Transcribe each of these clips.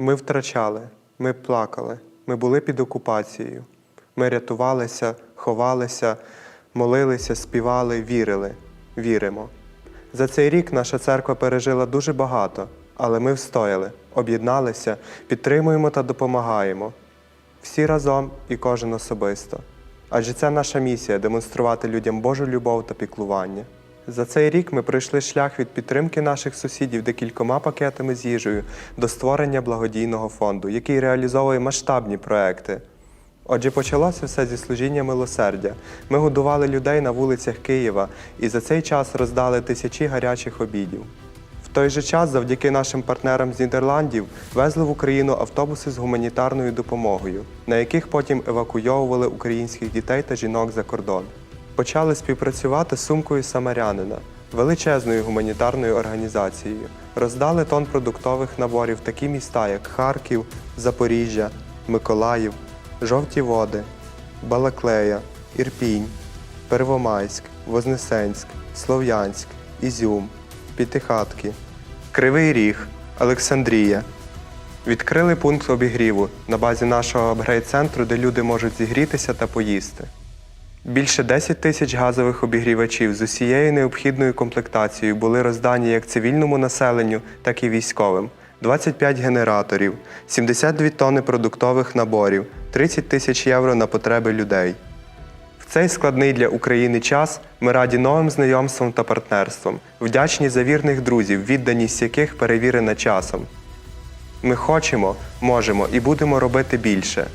Ми втрачали, ми плакали, ми були під окупацією. Ми рятувалися, ховалися, молилися, співали, вірили, віримо. За цей рік наша церква пережила дуже багато, але ми встояли, об'єдналися, підтримуємо та допомагаємо. Всі разом і кожен особисто. Адже це наша місія демонструвати людям Божу любов та піклування. За цей рік ми пройшли шлях від підтримки наших сусідів декількома пакетами з їжею до створення благодійного фонду, який реалізовує масштабні проекти. Отже, почалося все зі служіння милосердя. Ми годували людей на вулицях Києва і за цей час роздали тисячі гарячих обідів. В той же час, завдяки нашим партнерам з Нідерландів, везли в Україну автобуси з гуманітарною допомогою, на яких потім евакуйовували українських дітей та жінок за кордон. Почали співпрацювати з сумкою самарянина, величезною гуманітарною організацією. Роздали тон продуктових наборів такі міста, як Харків, Запоріжжя, Миколаїв, Жовті Води, Балаклея, Ірпінь, Первомайськ, Вознесенськ, Слов'янськ, Ізюм, П'ятихатки, Кривий Ріг, Олександрія. Відкрили пункт обігріву на базі нашого апгрейд-центру, де люди можуть зігрітися та поїсти. Більше 10 тисяч газових обігрівачів з усією необхідною комплектацією були роздані як цивільному населенню, так і військовим. 25 генераторів, 72 тонни продуктових наборів, 30 тисяч євро на потреби людей. В цей складний для України час ми раді новим знайомствам та партнерствам, вдячні за вірних друзів, відданість яких перевірена часом. Ми хочемо, можемо і будемо робити більше.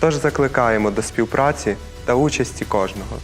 Тож закликаємо до співпраці та участі кожного.